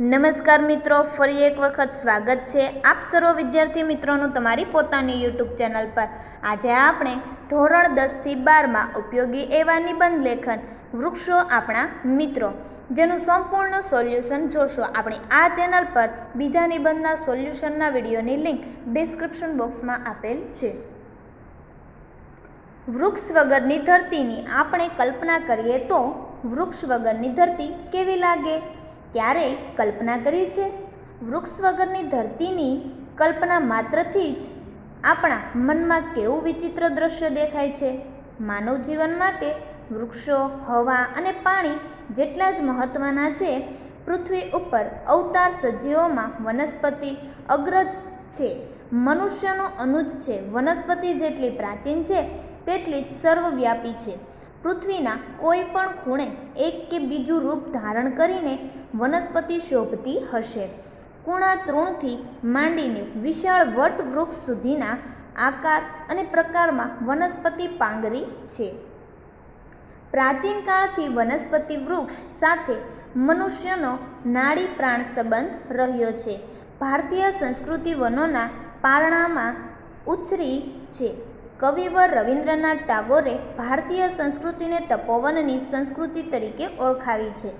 નમસ્કાર મિત્રો, ફરી એક વખત સ્વાગત છે આપ સર્વ વિદ્યાર્થી મિત્રોનું તમારી પોતાની યુટ્યુબ ચેનલ પર. આજે આપણે ધોરણ દસથી બારમાં ઉપયોગી એવા નિબંધ લેખન વૃક્ષો આપણા મિત્રો. જેનું સંપૂર્ણ સોલ્યુશન જોશો. આપણી આ ચેનલ પર બીજા નિબંધના સોલ્યુશનના વિડીયોની લિંક ડિસ્ક્રિપ્શન બોક્સમાં આપેલ છે. વૃક્ષ વગરની ધરતીની આપણે કલ્પના કરીએ તો વૃક્ષ વગરની ધરતી કેવી લાગે? ક્યારેય કલ્પના કરી છે? વૃક્ષ વગરની ધરતીની કલ્પના માત્રથી જ આપણા મનમાં કેવું વિચિત્ર દ્રશ્ય દેખાય છે? માનવ જીવન માટે વૃક્ષો, હવા અને પાણી જેટલા જ મહત્ત્વના છે, પૃથ્વી ઉપર અવતાર સજીવોમાં વનસ્પતિ અગ્રજ છે. મનુષ્યનો અનુજ છે. વનસ્પતિ જેટલી પ્રાચીન છે, તેટલી જ સર્વવ્યાપી છે. પૃથ્વીના કોઈ પણ ખૂણે એક કે બીજું રૂપ ધારણ કરીને વનસ્પતિ શોભતી હશે. કુણા તૃણથી માંડીને વિશાળ વટ વૃક્ષ સુધીના આકાર અને પ્રકારમાં વનસ્પતિ પાંગરી છે. પ્રાચીન કાળથી વનસ્પતિ વૃક્ષ સાથે મનુષ્યનો નાડી પ્રાણ સંબંધ રહ્યો છે. ભારતીય સંસ્કૃતિ વનોના પારણામાં ઉછરી છે. કવિવર રવિન્દ્રનાથ ટાગોરે ભારતીય સંસ્કૃતિને તપોવનની સંસ્કૃતિ તરીકે ઓળખાવી છે.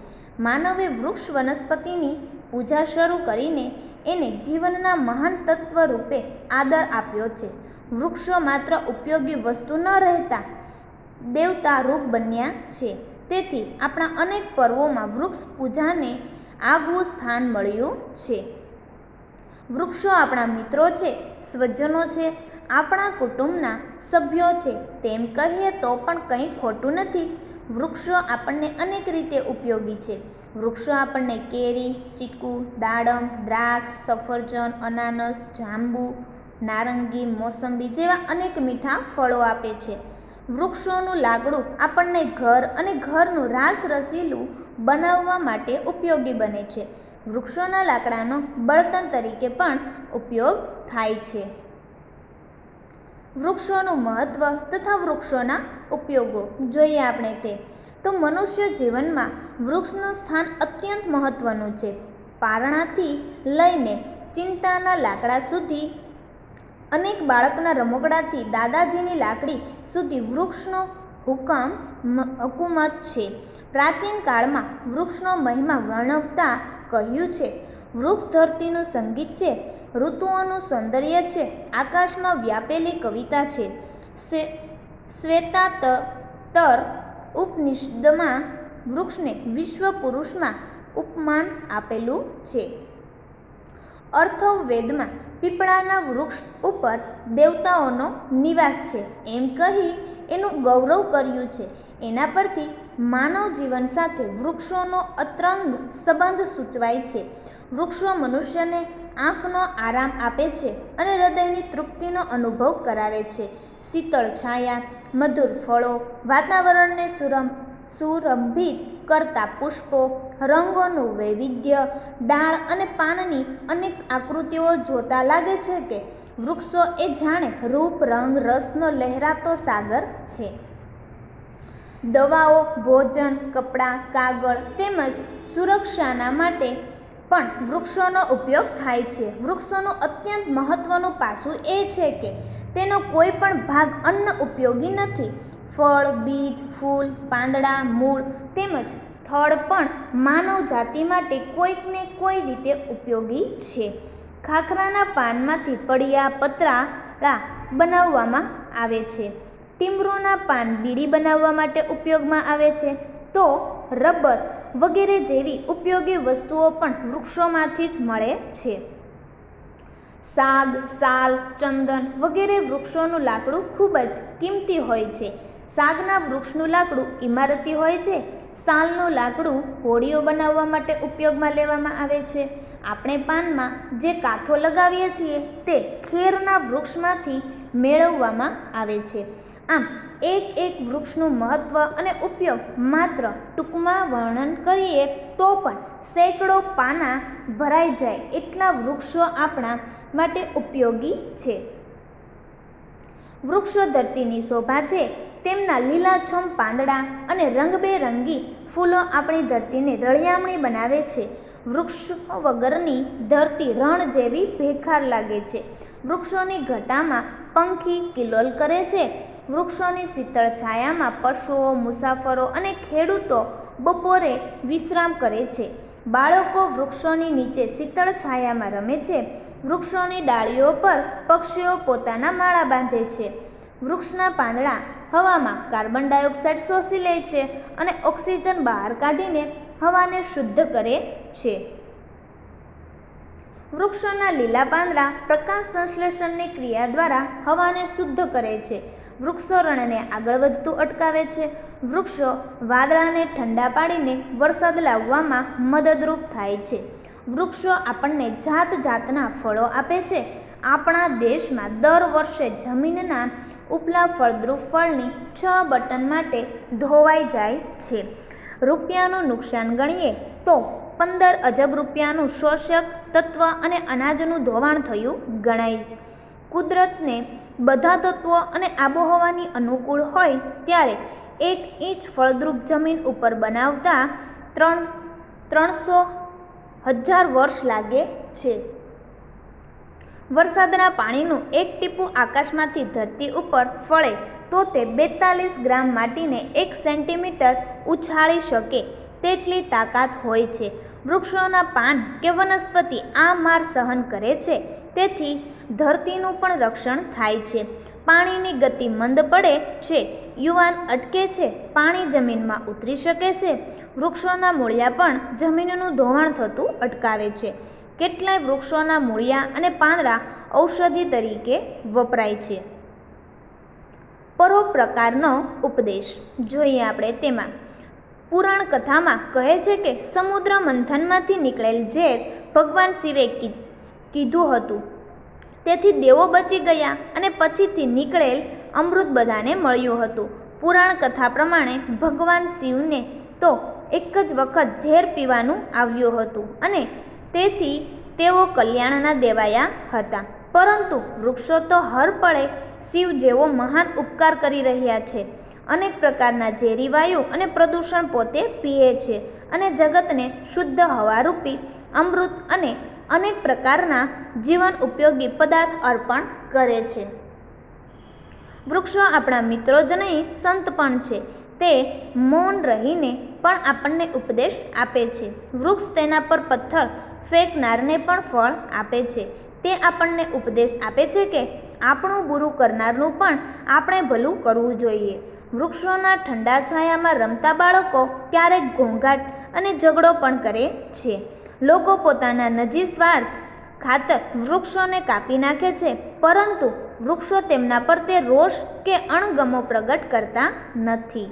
માનવે વૃક્ષ વનસ્પતિની પૂજા શરૂ કરીને એને જીવનના મહાન તત્વ રૂપે આદર આપ્યો છે. વૃક્ષો માત્ર ઉપયોગી વસ્તુ ન રહેતા દેવતા રૂપ બન્યા છે. તેથી આપણા અનેક પર્વોમાં વૃક્ષ પૂજાને આગવું સ્થાન મળ્યું છે. વૃક્ષો આપણા મિત્રો છે, સ્વજનો છે આપણા કુટુંબના સભ્યો છે. તેમ કહીએ તો પણ કંઈ ખોટું નથી. વૃક્ષો આપણને અનેક રીતે ઉપયોગી છે. વૃક્ષો આપણને કેરી, ચીકુ, દાડમ, દ્રાક્ષ, સફરજન, અનાનસ, જાંબુ, નારંગી, મોસંબી જેવા અનેક મીઠા ફળો આપે છે. વૃક્ષોનું લાકડું આપણને ઘર અને ઘરનું રાસ રસીલું બનાવવા માટે ઉપયોગી બને છે. વૃક્ષોના લાકડાનો બળતણ તરીકે પણ ઉપયોગ થાય છે. વૃક્ષોનું મહત્ત્વ તથા વૃક્ષોના ઉપયોગો. જોઈએ આપણે તે. તો મનુષ્ય જીવનમાં વૃક્ષનું સ્થાન અત્યંત મહત્ત્વનું છે. પારણાથી લઈને ચિંતાના લાકડા સુધી, અનેક બાળકના રમકડાથી દાદાજીની લાકડી સુધી વૃક્ષનો હુકમ હકુમત છે. પ્રાચીન કાળમાં વૃક્ષનો મહિમા વર્ણવતા કહ્યું છે વૃક્ષ ધરતીનું સંગીત છે, ઋતુઓનું સૌંદર્ય છે, આકાશમાં વ્યાપેલી કવિતા છે. શ્વેતાતર ઉપનિષદમાં વૃક્ષને વિશ્વ પુરુષમાં ઉપમાન આપેલું છે. અર્થવેદમાં પીપળાના વૃક્ષ ઉપર દેવતાઓનો નિવાસ છે. એમ કહી એનું ગૌરવ કર્યું છે. એના પરથી માનવ જીવન સાથે વૃક્ષોનો અતરંગ સંબંધ સૂચવાય છે. વૃક્ષો મનુષ્યને આંખનો આરામ આપે છે અને હૃદયની તૃપ્તિનો અનુભવ કરાવે છે. શીતળ છાયા, મધુર ફળો, વાતાવરણને સુરમ, સુરભિત કરતા પુષ્પો, રંગોનું વૈવિધ્ય, ડાળ અને પાનની અનેક આકૃતિઓ જોતા લાગે છે કે વૃક્ષો એ જાણે રૂપ, રંગ, રસનો લહેરાતો સાગર છે. દવાઓ, ભોજન, કપડાં, કાગળ તેમજ સુરક્ષાના માટે પણ વૃક્ષોનો ઉપયોગ થાય છે. વૃક્ષોનું અત્યંત મહત્ત્વનું પાસું એ છે કે તેનો કોઈ પણ ભાગ અન્ન ઉપયોગી નથી. ફળ, બીજ, ફૂલ, પાંદડા, મૂળ તેમજ થડ પણ માનવ જાતિ માટે કોઈકને કોઈ રીતે ઉપયોગી છે. ખાખરાના પાનમાંથી પડિયા, પતરા બનાવવામાં આવે છે. ટીમરૂના પાન બીડી બનાવવા માટે ઉપયોગમાં આવે છે. તો રબર વગેરે જેવી ઉપયોગી વસ્તુઓ પણ વૃક્ષોમાંથી જ મળે છે. સાગ, સાલ, ચંદન વગેરે વૃક્ષોનું લાકડું ખૂબ જ કિંમતી હોય છે. સાગના વૃક્ષનું લાકડું ઇમારતી હોય છે. સાલનું લાકડું હોડીઓ બનાવવા માટે ઉપયોગમાં લેવામાં આવે છે. આપણે પાનમાં જે કાથો લગાવીએ છીએ તે ખેરના વૃક્ષમાંથી મેળવવામાં આવે છે. આમ, એક એક વૃક્ષનું મહત્ત્વ અને ઉપયોગ માત્ર ટૂંકમાં વર્ણન કરીએ તો પણ સેંકડો પાના ભરાઈ જાય એટલા વૃક્ષો આપણા માટે ઉપયોગી છે. વૃક્ષો ધરતીની શોભા છે, તેમના લીલાછમ પાંદડા અને રંગબેરંગી ફૂલો આપણી ધરતીને રળિયામણી બનાવે છે. વૃક્ષ વગરની ધરતી રણ જેવી ભેખાર લાગે છે. વૃક્ષોની ઘટામાં પંખી કિલોલ કરે છે વૃક્ષોની શીતળ છાયામાં પશુઓ, મુસાફરો અને ખેડૂતો બપોરે વિશ્રામ કરે છે. બાળકો વૃક્ષોની નીચે શીતળ છાયામાં રમે છે. વૃક્ષોની ડાળીઓ પર પક્ષીઓ પોતાના માળા બાંધે છે. વૃક્ષના પાંદડા હવામાં કાર્બન ડાયોક્સાઇડ શોષી લે છે અને ઓક્સિજન બહાર કાઢીને હવાને શુદ્ધ કરે છે. વૃક્ષોના લીલા પાંદડા પ્રકાશ સંશ્લેષણની ક્રિયા દ્વારા હવાને શુદ્ધ કરે છે. વૃક્ષો રણને આગળ વધતું અટકાવે છે. વૃક્ષો વાદળાને ઠંડા પાડીને વરસાદ લાવવામાં મદદરૂપ થાય છે. વૃક્ષો આપણને જાત જાતના ફળો આપે છે. આપણા દેશમાં દર વર્ષે જમીનના ઉપલા ફળદ્રુપ ફળની છ બટન માટે ધોવાઈ જાય છે. રૂપિયાનું નુકસાન ગણીએ તો પંદર અજબ રૂપિયાનું શોષક તત્વ અને અનાજનું ધોવાણ થયું ગણાય. કુદરતને બધા તત્વો અને આબોહવાની અનુકૂળ હોય ત્યારે એક ઇંચ ફળદ્રુપ જમીન ઉપર બનાવતા ત્રણ, ત્રણસો હજાર વર્ષ લાગે છે. વરસાદના પાણીનું એક ટીપું આકાશમાંથી ધરતી ઉપર ફળે તો તે બેતાલીસ ગ્રામ માટીને એક સેન્ટીમીટર ઉછાળી શકે તેટલી તાકાત હોય છે. વૃક્ષોના પાન કે વનસ્પતિ આ માર સહન કરે છે. તેથી ધરતીનું પણ રક્ષણ થાય છે. પાણીની ગતિ મંદ પડે છે. યુવાન અટકે છે. પાણી જમીનમાં ઉતરી શકે છે. વૃક્ષોના મૂળિયા પણ જમીનનું ધોવાણ થતું અટકાવે છે. કેટલાય વૃક્ષોના મૂળિયા અને પાંદડા ઔષધિ તરીકે વપરાય છે. પરોપકારનો ઉપદેશ. જોઈએ આપણે તેમાં. પુરાણ કથામાં કહે છે કે સમુદ્ર મંથનમાંથી નીકળેલ ઝેર ભગવાન શિવે કીધું હતું. તેથી દેવો બચી ગયા અને પછીથી નીકળેલ અમૃત બધાને મળ્યું હતું. પુરાણ કથા પ્રમાણે ભગવાન શિવને તો એક જ વખત ઝેર પીવાનું આવ્યું હતું અને તેથી તેઓ કલ્યાણના દેવાયા હતા. પરંતુ વૃક્ષો તો હર પળે શિવ જેવો મહાન ઉપકાર કરી રહ્યા છે. અનેક પ્રકારના ઝેરી વાયુ અને પ્રદૂષણ પોતે પીએ છે અને જગતને શુદ્ધ હવારૂપી અમૃત અને અનેક પ્રકારના જીવન ઉપયોગી પદાર્થ અર્પણ કરે છે. વૃક્ષો આપણા મિત્રો જ નહીં, સંત પણ છે. તે મૌન રહીને પણ આપણને ઉપદેશ આપે છે. વૃક્ષ તેના પર પથ્થર ફેંકનારને પણ ફળ આપે છે. તે આપણને ઉપદેશ આપે છે કે આપણું ગુરુ કરનારનું પણ આપણે ભલું કરવું જોઈએ. વૃક્ષોના ઠંડા છાયામાં રમતા બાળકો ક્યારેક ઘોંઘાટ અને ઝઘડો પણ કરે છે. લોકો પોતાના નજી સ્વાર્થ ખાતર વૃક્ષોને કાપી નાખે છે, પરંતુ વૃક્ષો તેમના પર તે રોષ કે અણગમો પ્રગટ કરતા નથી.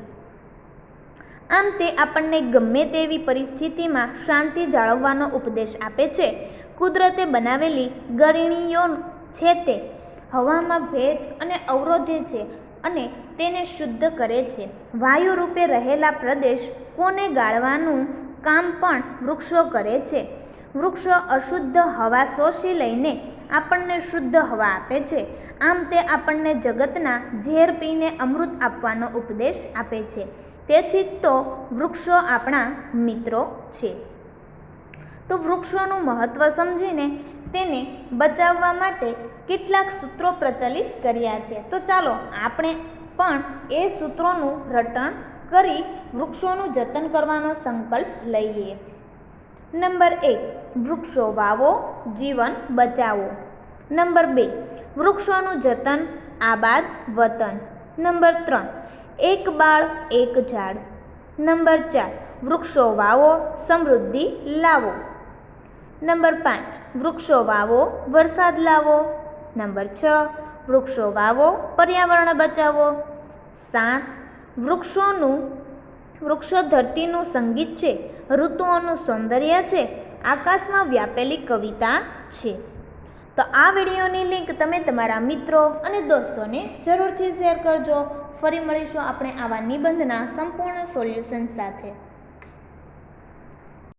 આમ તે આપણને ગમે તેવી પરિસ્થિતિમાં શાંતિ જાળવવાનો ઉપદેશ આપે છે. કુદરતે બનાવેલી ગરણીઓ છે તે હવામાં ભેજ અને અવરોધે છે અને તેને શુદ્ધ કરે છે. વાયુ રૂપે રહેલા પ્રદેશ કોને ગાળવાનું કામ પણ વૃક્ષો કરે છે. વૃક્ષો અશુદ્ધ હવા શોષી લઈને આપણને શુદ્ધ હવા આપે છે. આમ તે આપણને જગતના ઝેર પીને અમૃત આપવાનો ઉપદેશ આપે છે. તેથી તો વૃક્ષો આપણા મિત્રો છે. તો વૃક્ષોનું મહત્ત્વ સમજીને તેને બચાવવા માટે કેટલાક સૂત્રો પ્રચલિત કર્યા છે. તો ચાલો આપણે પણ એ સૂત્રોનું રટણ કરી વૃક્ષોનું જતન કરવાનો સંકલ્પ લઈએ. નંબર એક, વૃક્ષો વાવો, જીવન બચાવો. નંબર બે, વૃક્ષોનું જતન, આબાદ, વતન. નંબર ત્રણ, એક બાળ, એક ઝાડ. નંબર ચાર, વૃક્ષો વાવો, સમૃદ્ધિ લાવો. નંબર પાંચ, વૃક્ષો વાવો, વરસાદ લાવો. નંબર છ, વૃક્ષો વાવો, પર્યાવરણ બચાવો. સાત વૃક્ષોનું, વૃક્ષો ધરતીનું સંગીત છે, ઋતુઓનું સૌંદર્ય છે, આકાશમાં વ્યાપેલી કવિતા છે. તો આ વિડીયોની લિંક તમે તમારા મિત્રો અને દોસ્તોને જરૂરથી શેર કરજો. ફરી મળીશું આપણે આવા નિબંધના સંપૂર્ણ સોલ્યુશન સાથે.